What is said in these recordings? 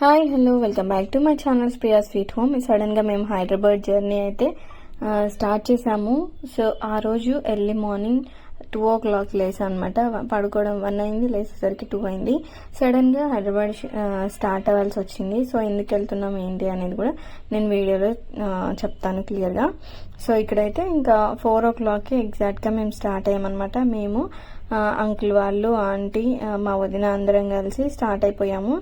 Hi hello welcome back to my channel Priya sweet home. సడన్గా మేము Hyderabad journey అయితే start చేసాము. సో ఆ రోజు early morning two o'clock లేసా అనమాట పడుకోవడం వన్ అయింది లేచేసరికి టూ అయింది. సడన్గా హైదరాబాద్ స్టార్ట్ అవ్వాల్సి వచ్చింది. సో ఎందుకు వెళ్తున్నాం ఏంటి అనేది కూడా నేను వీడియోలో చెప్తాను క్లియర్గా. సో ఇక్కడైతే ఇంకా ఫోర్ ఓ క్లాక్కి ఎగ్జాక్ట్గా మేము స్టార్ట్ అయ్యామన్నమాట. మేము అంకుల్ వాళ్ళు ఆంటీ మా వదిన అందరం కలిసి స్టార్ట్ అయిపోయాము.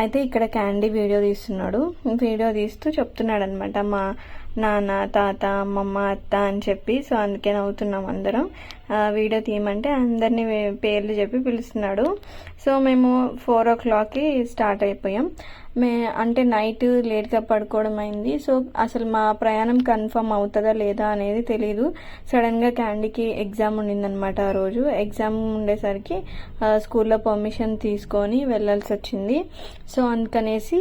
అయితే ఇక్కడ క్యాండీ వీడియో తీస్తున్నాడు. వీడియో తీస్తూ చెప్తున్నాడు అనమాట మా నాన్న తాత అమ్మమ్మ అత్త అని చెప్పి సో అందుకే నవ్వుతున్నాం అందరం. వీడియో తీయమంటే అందరినీ పేర్లు చెప్పి పిలుస్తున్నాడు. సో మేము ఫోర్ ఓ క్లాక్కి స్టార్ట్ అయిపోయాం. మే అంటే నైట్ లేట్గా పడుకోవడం అయింది. సో అసలు మా ప్రయాణం కన్ఫర్మ్ అవుతుందా లేదా అనేది తెలియదు సడన్గా క్యాండీకి ఎగ్జామ్ ఉండిందనమాట ఆ రోజు. ఎగ్జామ్ ఉండేసరికి స్కూల్లో పర్మిషన్ తీసుకొని వెళ్ళాల్సి వచ్చింది. సో అందుకనేసి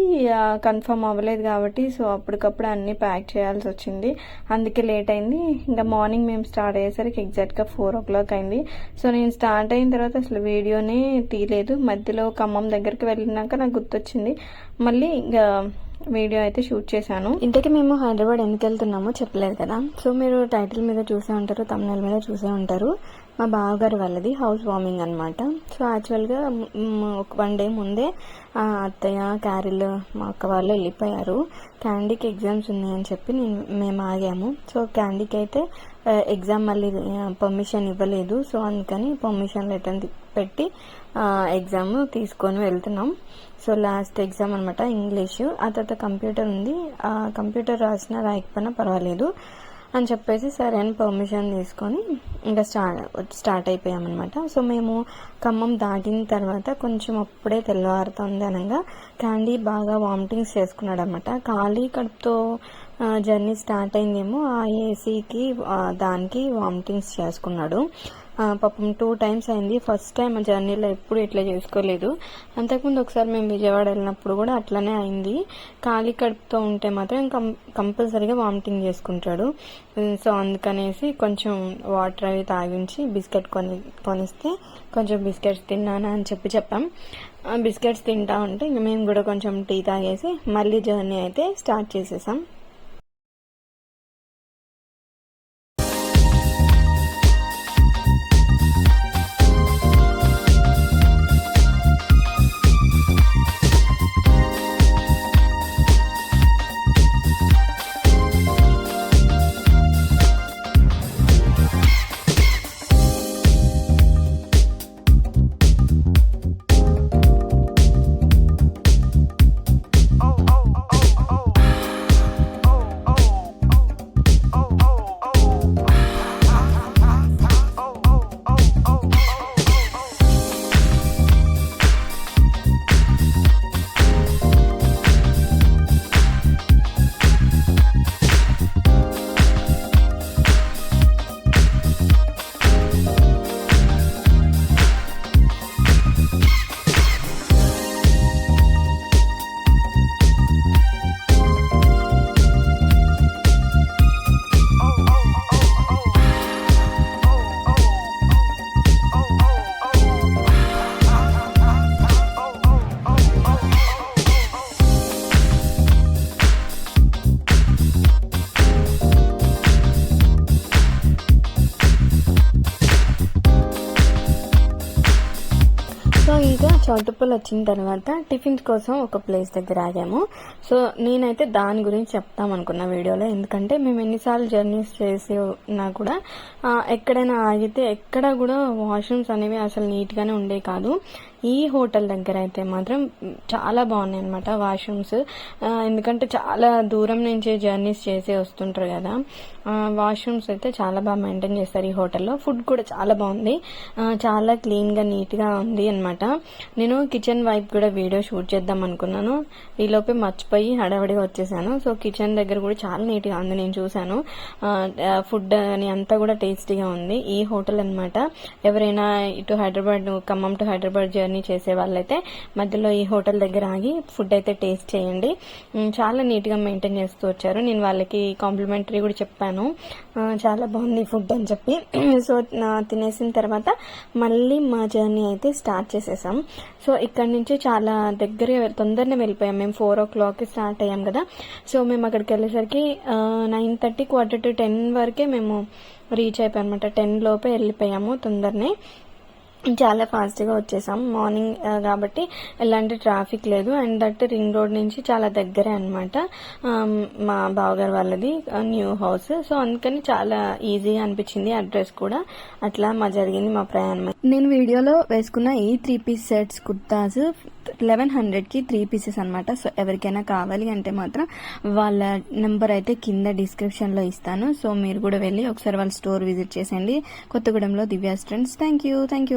కన్ఫర్మ్ అవ్వలేదు కాబట్టి సో అప్పటికప్పుడు అన్నీ ప్యాక్ చేయాల్సి వచ్చింది. అందుకే లేట్ అయింది. ఇంకా మార్నింగ్ మేము స్టార్ట్ అయ్యేసరికి ఎగ్జాక్ట్గా ఫోర్ ఓ క్లాక్ అయింది. సో నేను స్టార్ట్ అయిన తర్వాత అసలు వీడియోనే తీయలేదు. మధ్యలో ఖమ్మం దగ్గరికి వెళ్ళినాక నాకు గుర్తొచ్చింది. మళ్ళీ ఇంకా వీడియో అయితే షూట్ చేశాను. ఇంతకీ మేము హైదరాబాద్ ఎందుకు వెళ్తున్నామో చెప్పలేదు కదా. సో మీరు టైటిల్ మీద చూసే ఉంటారు తమిళ మీద చూసే ఉంటారు. మా బావగారు వాళ్ళది హౌస్ వార్మింగ్ అనమాట సో యాక్చువల్గా ఒక వన్ డే ముందే అత్తయ్య క్యారిల్ మా అక్క వాళ్ళు వెళ్ళిపోయారు. క్యాండీకి ఎగ్జామ్స్ ఉన్నాయని చెప్పి నేను మేము ఆగాము. సో క్యాండీకి అయితే ఎగ్జామ్ మళ్ళీ పర్మిషన్ ఇవ్వలేదు. సో అందుకని పర్మిషన్ లెటర్ పెట్టి ఎగ్జామ్ తీసుకొని వెళ్తున్నాం. సో లాస్ట్ ఎగ్జామ్ అనమాట ఇంగ్లీషు. ఆ తర్వాత కంప్యూటర్ ఉంది. కంప్యూటర్ రాసినా రాయకపోయినా పర్వాలేదు. అని చెప్పేసి సరే అని పర్మిషన్ తీసుకొని ఇంకా స్టార్ట్ స్టార్ట్ అయిపోయామన్నమాట. సో మేము ఖమ్మం దాటిన తర్వాత కొంచెం అప్పుడే తెల్లవారుతుంది అనగా క్యాండీ బాగా వామిటింగ్స్ చేసుకున్నాడు అనమాట ఖాళీ కడుపుతో జర్నీ స్టార్ట్ అయిందేమో ఆ ఏసీకి దానికి వామిటింగ్స్ చేసుకున్నాడు. పాపం టూ టైమ్స్ అయింది. ఫస్ట్ టైం ఆ జర్నీలో ఎప్పుడు ఇట్లా చేసుకోలేదు. అంతకుముందు ఒకసారి మేము విజయవాడ వెళ్ళినప్పుడు కూడా అట్లనే అయింది. ఖాళీ కడుపుతో ఉంటే మాత్రం కం కంపల్సరీగా వామిటింగ్ చేసుకుంటాడు. సో అందుకనేసి కొంచెం వాటర్ అవి తాగించి బిస్కెట్ కొని కొనిస్తే కొంచెం బిస్కెట్స్ తిన్నాను అని చెప్పి చెప్పాం. ఆ బిస్కెట్స్ తింటా ఉంటే ఇంక మేము కూడా కొంచెం టీ తాగేసి మళ్ళీ జర్నీ అయితే స్టార్ట్ చేసేసాం. చౌటుప్పలు వచ్చిన తర్వాత టిఫిన్స్ కోసం ఒక ప్లేస్ దగ్గర ఆగాము. సో నేనైతే దాని గురించి చెప్తాం అనుకున్న వీడియోలో. ఎందుకంటే మేము ఎన్నిసార్లు జర్నీస్ చేసి ఉన్నా కూడా ఎక్కడైనా ఆగితే ఎక్కడ కూడా వాష్రూమ్స్ అనేవి అసలు నీట్గానే ఉండే కాదు. ఈ హోటల్ దగ్గర అయితే మాత్రం చాలా బాగున్నాయి అనమాట వాష్రూమ్స్ ఎందుకంటే చాలా దూరం నుంచి జర్నీస్ చేసి వస్తుంటారు కదా. వాష్రూమ్స్ అయితే చాలా బాగా మెయింటైన్ చేస్తారు ఈ హోటల్లో. ఫుడ్ కూడా చాలా బాగుంది. చాలా క్లీన్గా నీట్గా ఉంది అనమాట నేను కిచెన్ వైపు కూడా వీడియో షూట్ చేద్దాం అనుకున్నాను. ఈలోపే మర్చిపోయి హడావిడిగా వచ్చేసాను. సో కిచెన్ దగ్గర కూడా చాలా నీట్గా ఉంది. నేను చూశాను. ఫుడ్ అని అంతా కూడా టేస్టీగా ఉంది. ఈ హోటల్ అనమాట ఎవరైనా ఇటు Hyderabad Khammam to Hyderabad journey journey చేసే వాళ్ళైతే మధ్యలో ఈ హోటల్ దగ్గర ఆగి ఫుడ్ అయితే టేస్ట్ చేయండి. చాలా నీట్గా మెయింటైన్ చేస్తూ వచ్చారు. నేను వాళ్ళకి కాంప్లిమెంటరీ కూడా చెప్పాను. చాలా బాగుంది ఫుడ్ అని చెప్పి. సో తినేసిన తర్వాత మళ్ళీ మా జర్నీ అయితే స్టార్ట్ చేసేసాం. సో ఇక్కడ నుంచి చాలా దగ్గరే తొందరనే వెళ్ళిపోయాం. మేము ఫోర్ ఓ క్లాక్కి స్టార్ట్ అయ్యాం కదా. సో మేము అక్కడికి వెళ్ళేసరికి nine thirty quarter to ten వరకే మేము రీచ్ అయిపోయాం అనమాట టెన్ లోపే వెళ్ళిపోయాము తొందరనే. చాలా ఫాస్ట్గా వచ్చేసాం. మార్నింగ్ కాబట్టి ఎలాంటి ట్రాఫిక్ లేదు. అండ్ దట్ రింగ్ రోడ్ నుంచి చాలా దగ్గరే అనమాట um, మా బావగారు వాళ్ళది న్యూ హౌస్ సో అందుకని చాలా ఈజీగా అనిపించింది అడ్రస్ కూడా. అట్లా మా జరిగింది మా ప్రయాణం. నేను వీడియోలో వేసుకున్న ఈ three piece sets kurtas eleven హండ్రెడ్కి త్రీ పీసెస్ అనమాట సో ఎవరికైనా కావాలి అంటే మాత్రం వాళ్ళ నెంబర్ అయితే కింద డిస్క్రిప్షన్లో ఇస్తాను. సో మీరు కూడా వెళ్ళి ఒకసారి వాళ్ళ స్టోర్ విజిట్ చేసేయండి. కొత్తగూడెంలో Divya's friends thank you thank you